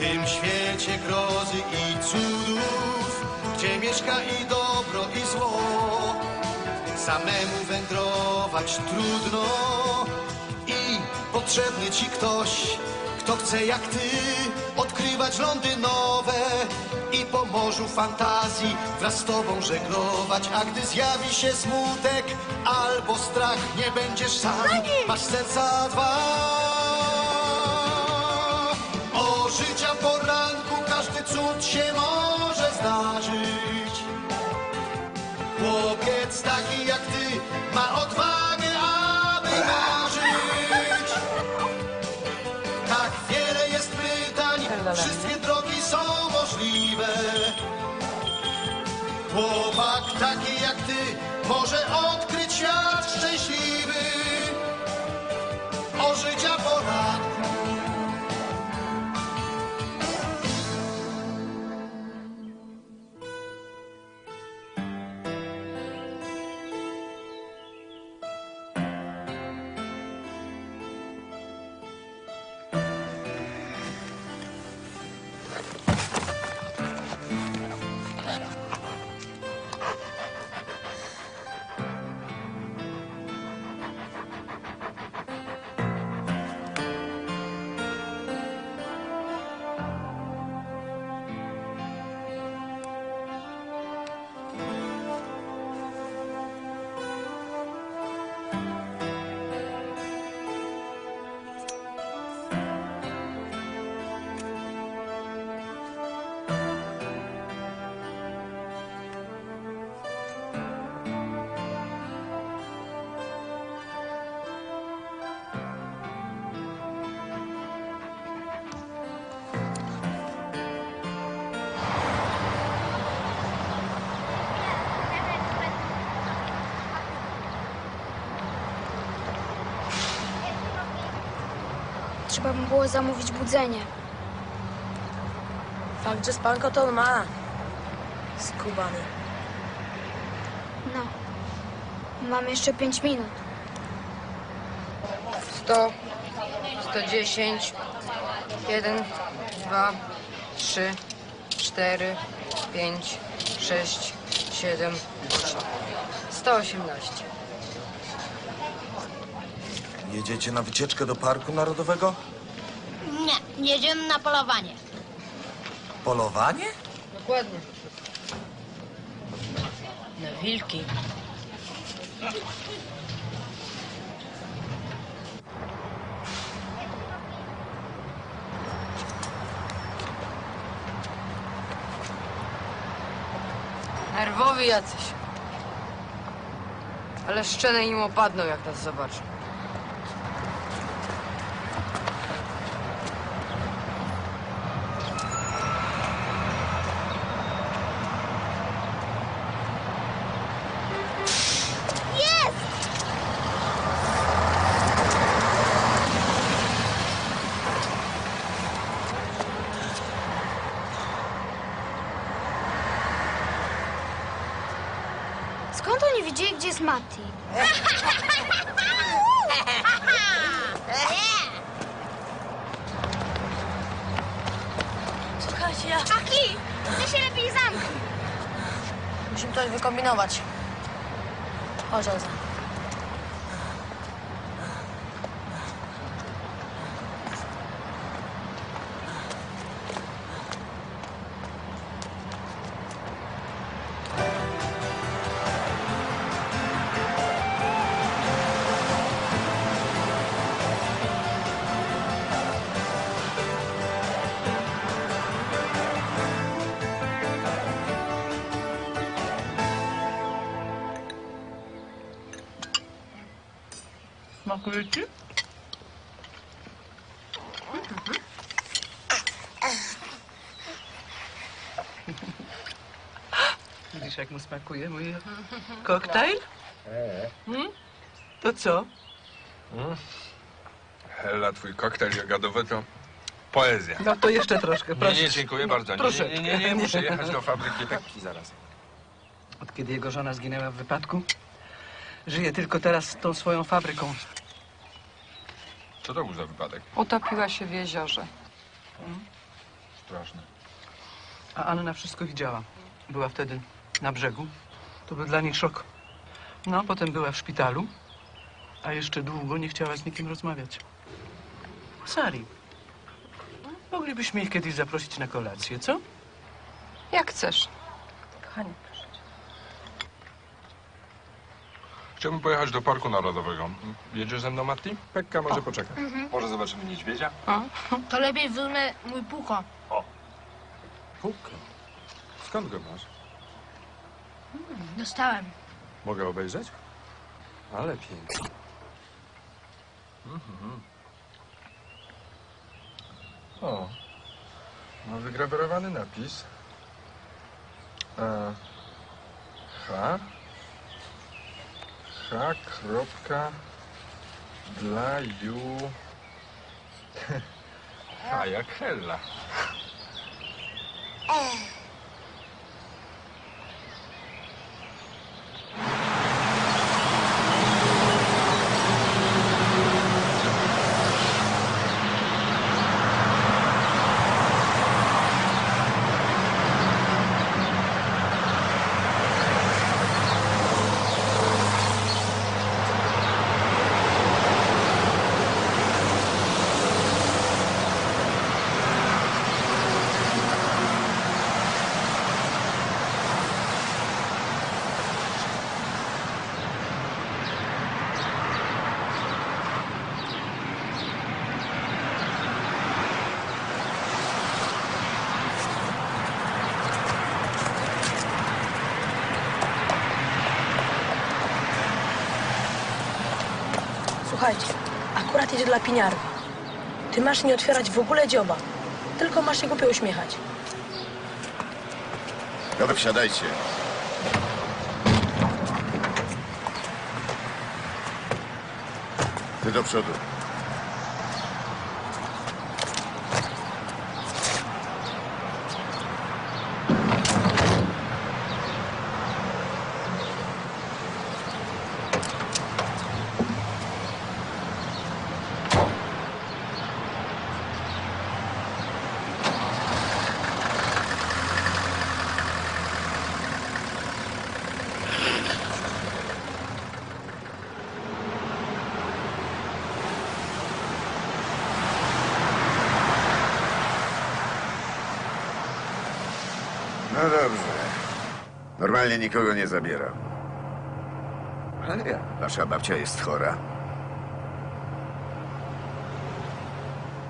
tym świecie grozy i cudów, gdzie mieszka i dobro i zło. Samemu wędrować trudno i potrzebny ci ktoś, kto chce jak ty odkrywać lądy nowe i po morzu fantazji wraz z tobą żeglować, a gdy zjawi się smutek albo strach, nie będziesz sam, masz serca dwa. Cud się może zdarzyć. Chłopiec taki jak ty ma odwagę, aby marzyć. Tak wiele jest pytań, wszystkie drogi są możliwe. Chłopak taki jak ty może odkryć świat szczęśliwy. O życia poranku. Trzeba by było zamówić budzenie. Fakt, że spanko to on ma. Skubany. No. Mam jeszcze pięć minut. 100, 110, 1, 2, 3, 4, 5, 6, 7, 8. 118. Jedziecie na wycieczkę do Parku Narodowego? Nie, jedziemy na polowanie. Polowanie? Dokładnie. Na wilki. Nerwowi jacyś. Ale szczene im opadną, jak nas zobaczą. Skąd oni wiedzieli, gdzie jest Mati? Słuchajcie, ja... Aki! Ty się lepiej zamknij. Musimy coś wykombinować. Chodź, Elza. Ci? Widzisz, jak mu smakuje mój koktajl? Hmm? To co? Hela, twój koktajl jagodowy to poezja. No to jeszcze troszkę, Nie, proszę. nie, dziękuję bardzo. Nie, Proszę. nie, nie, nie, muszę jechać do fabryki lekki zaraz. Od kiedy jego żona zginęła w wypadku, żyje tylko teraz z tą swoją fabryką. Co to był za wypadek? Utopiła się w jeziorze. Straszne. A Anna wszystko widziała. Była wtedy na brzegu. To był dla niej szok. No, potem była w szpitalu, a jeszcze długo nie chciała z nikim rozmawiać. Sari, moglibyśmy ich kiedyś zaprosić na kolację, co? Jak chcesz. Kochanie, proszę. Chciałbym pojechać do Parku Narodowego. Jedziesz ze mną, Matti? Pekka może poczeka. Może zobaczymy niedźwiedzia? To lepiej wyjmę mój puko. Pukka. Skąd go masz? Dostałem. Mogę obejrzeć? Ale pięknie. Mhm. O, ma wygrawerowany napis. E, H. H. Kropka. Dla ju. H jak Hella. Słuchajcie, akurat jedzie dla piniary. Ty masz nie otwierać w ogóle dzioba. Tylko masz się głupio uśmiechać. Dobra, wsiadajcie. Ty do przodu. No dobrze. Normalnie nikogo nie zabieram. Ale ja, wasza babcia jest chora.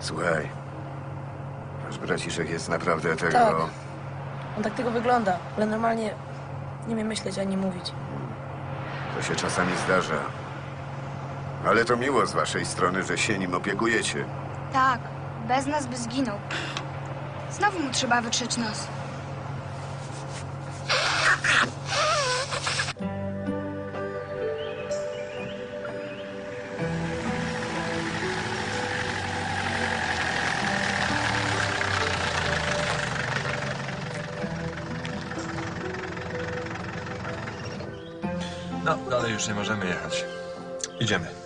Słuchaj. Nasz braciszek jest naprawdę tego... Tak. On tak tylko wygląda, ale normalnie nie umie myśleć ani mówić. To się czasami zdarza. Ale to miło z waszej strony, że się nim opiekujecie. Tak, bez nas by zginął. Znowu mu trzeba wytrzeć nos. Już nie możemy jechać. Idziemy.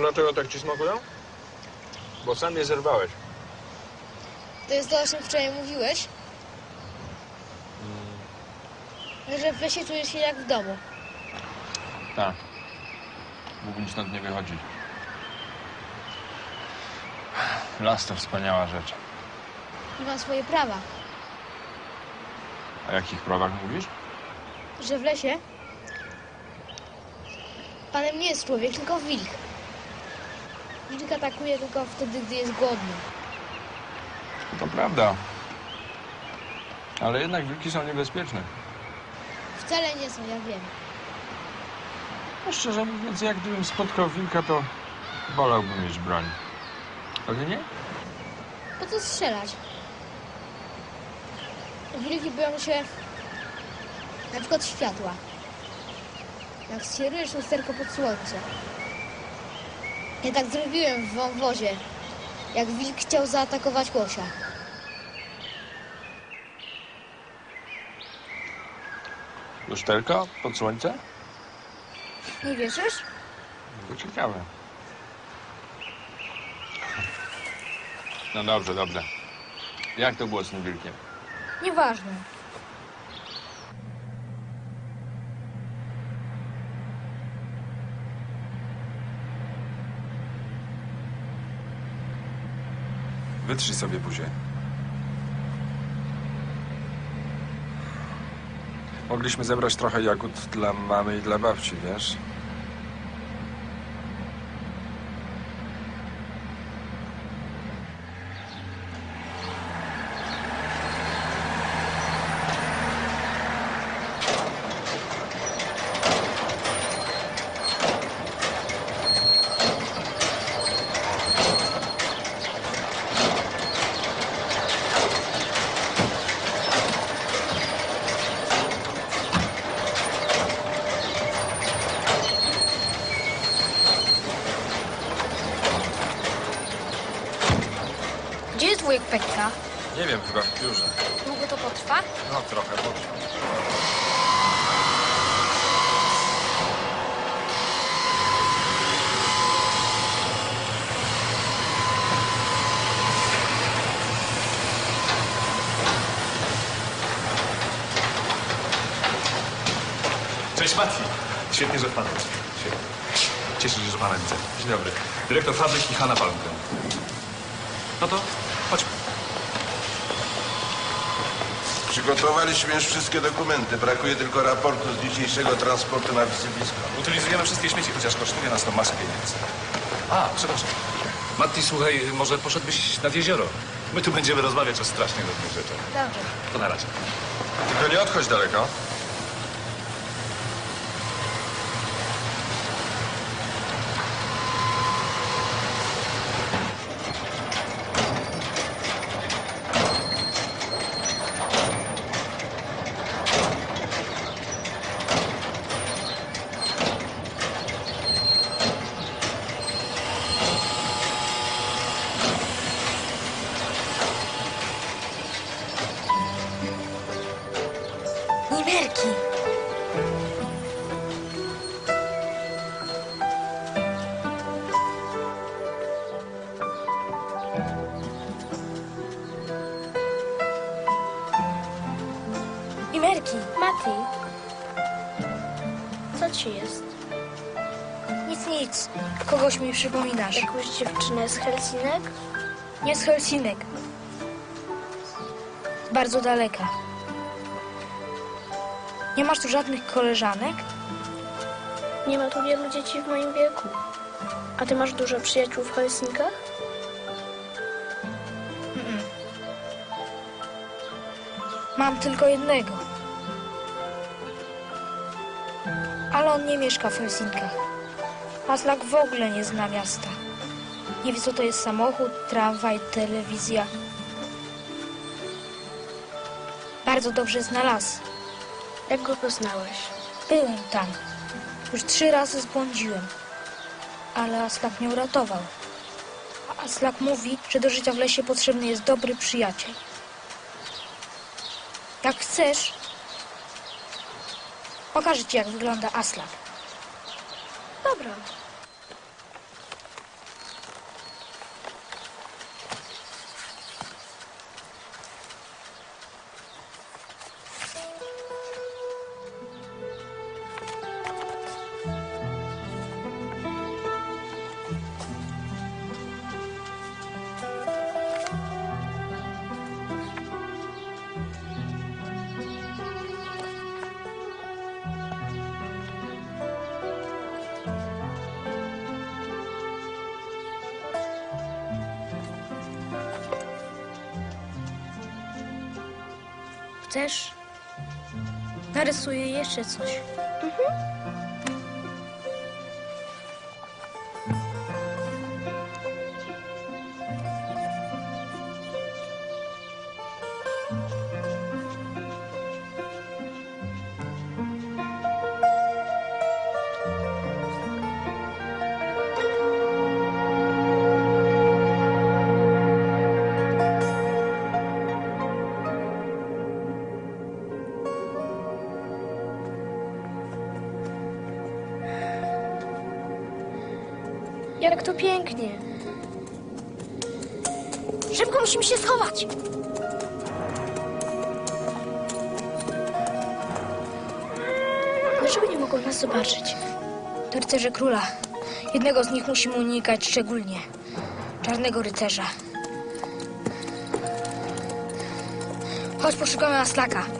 Dlaczego tak ci smakują? Bo sam je zerwałeś. To jest to, o czym wczoraj mówiłeś? Że w lesie czujesz się jak w domu. Tak. Mógłbym stąd nie wychodzić. Las to wspaniała rzecz. I ma swoje prawa. A jakich prawach mówisz? Że w lesie panem nie jest człowiek, tylko wilk. Wilk atakuje tylko wtedy, gdy jest głodny. To prawda. Ale jednak wilki są niebezpieczne. Wcale nie są, ja wiem. No szczerze mówiąc, jak gdybym spotkał wilka, to wolałbym mieć broń. A ty nie? Po co strzelać? Wilki boją się na przykład światła. Jak skierujesz lusterko pod słońce. Ja tak zrobiłem w wąwozie, jak wilk chciał zaatakować łosia. Lusterka pod słońce? Nie wierzysz? To ciekawe. No dobrze, dobrze. Jak to było z tym wilkiem? Nieważne. Wytrzyj sobie buzię. Mogliśmy zebrać trochę jagód dla mamy i dla babci, wiesz? Wujek Pekka? Nie wiem, chyba w biurze. Długo to potrwa? No trochę, potrwa. Cześć Maciej. Świetnie, że pan jest. Świetnie. Cieszę się, że pana widzę. Dzień dobry. Dyrektor fabryki Hanna Palmgren. No to Przygotowaliśmy już wszystkie dokumenty. Brakuje tylko raportu z dzisiejszego transportu na wysypisko. Utylizujemy wszystkie śmieci, chociaż kosztuje nas to masę pieniędzy. A, przepraszam. Matti, słuchaj, może poszedłbyś nad jezioro? My tu będziemy rozmawiać o strasznie różnych rzeczach. Dobrze. To na razie. Tylko nie odchodź daleko. Imerki. Mati. Co ci jest? Nic, nic. Kogoś mi przypominasz. Jakąś dziewczynę z Helsinek? Nie z Helsinek. Z bardzo daleka. Nie masz tu żadnych koleżanek? Nie ma tu wielu dzieci w moim wieku. A ty masz dużo przyjaciół w Helsinkach? Mam tylko jednego. Ale on nie mieszka w Helsinkach. Aslak w ogóle nie zna miasta. Nie wie, co to jest samochód, tramwaj, telewizja. Bardzo dobrze zna las. Jak go poznałeś? Byłem tam. Już trzy razy zbłądziłem. Ale Aslak mnie uratował. A Aslak mówi, że do życia w lesie potrzebny jest dobry przyjaciel. Jak chcesz, pokażę ci, jak wygląda Aslak. Dobra. Chcesz? Narysuję jeszcze coś. Jak to pięknie. Szybko musimy się schować. Dlaczego nie mogą nas zobaczyć? To rycerze króla. Jednego z nich musimy unikać szczególnie. Czarnego rycerza. Chodź, poszukamy Aslaka.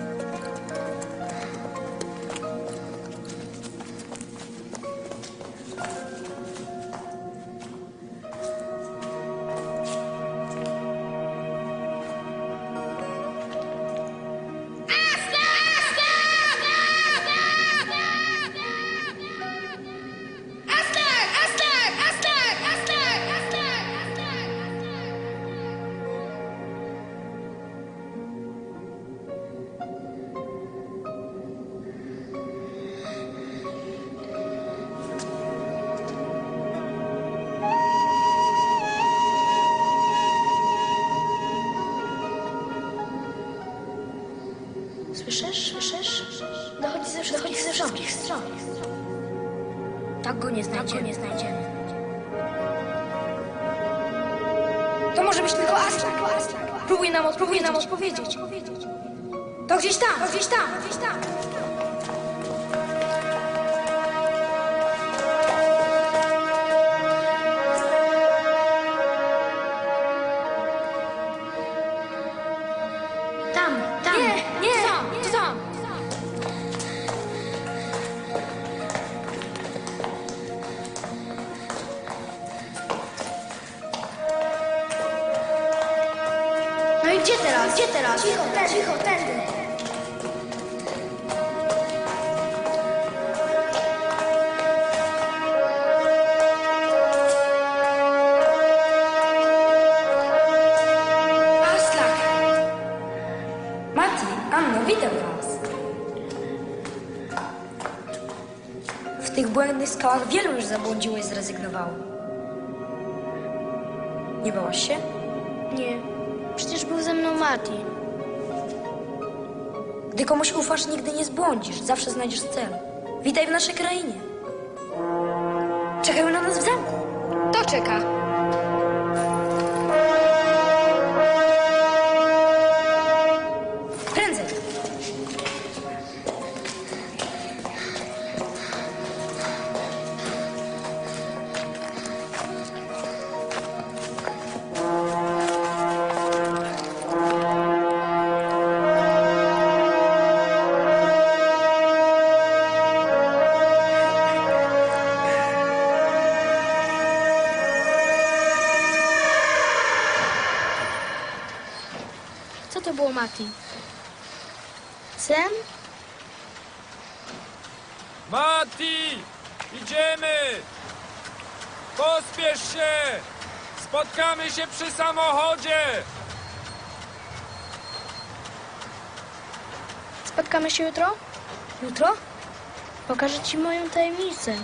Tak go nie znajdziemy. nie znajdziemy. To może być tylko Aslak. Próbuj nam, próbuj nam odpowiedzieć. To gdzieś tam, to gdzieś tam, gdzieś tam. Tam, błędnych skałach wielu już zabłądziło i zrezygnowało. Nie bałaś się? Nie. Przecież był ze mną Mati. Gdy komuś ufasz, nigdy nie zbłądzisz. Zawsze znajdziesz cel. Witaj w naszej krainie. Czekają na nas w zamku. To czeka. Sen? Mati! Idziemy! Pospiesz się! Spotkamy się przy samochodzie! Spotkamy się jutro? Jutro? Pokażę ci moją tajemnicę.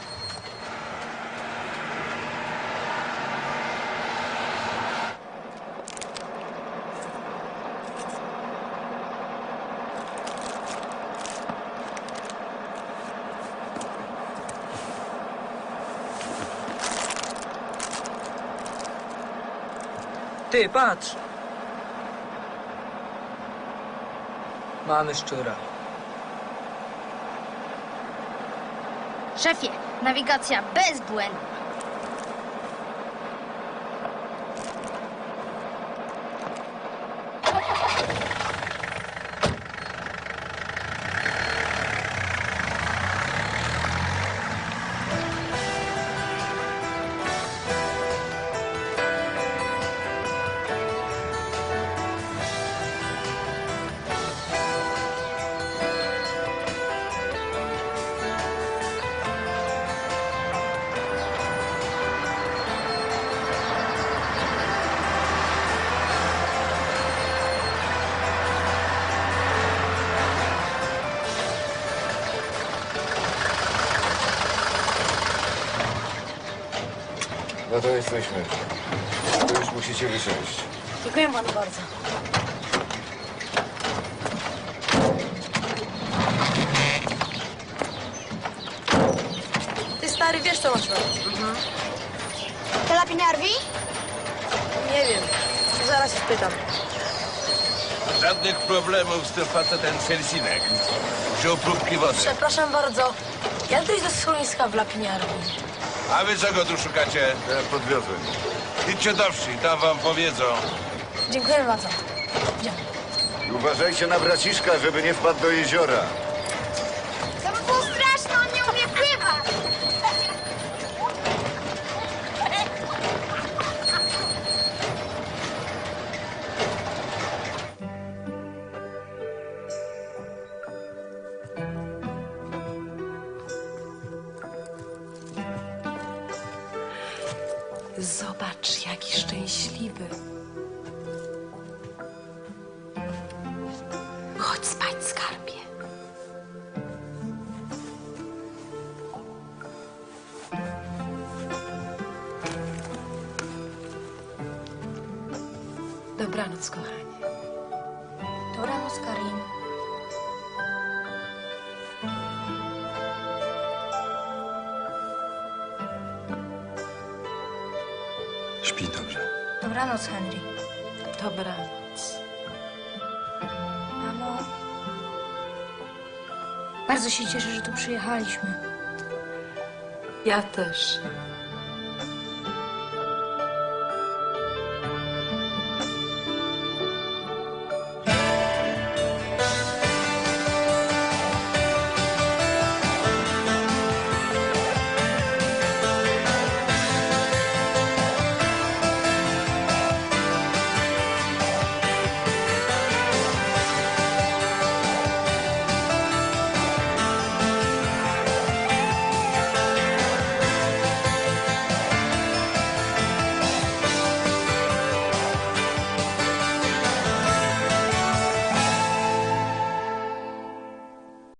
Ty, patrz! Mamy szczura. Szefie, nawigacja bezbłędna. Jesteśmy. To już musicie wysiąść. Dziękuję panu bardzo. Ty stary, wiesz co masz robić? To dla Piniarwi? Nie wiem. Zaraz się spytam. Żadnych problemów z tym facetem Selsinek. Wziął próbki wody. Przepraszam bardzo. Jak dojść do schroniska w Lapiniarni? A wy czego tu szukacie? Ja podwiozłem. Idźcie do wsi, tam wam powiedzą. Dziękuję bardzo. Idziemy. I uważajcie na braciszka, żeby nie wpadł do jeziora. Zobacz, jaki szczęśliwy. Dobranoc, Henry. Dobranoc. Mamo. Bardzo się cieszę, że tu przyjechaliśmy. Ja też.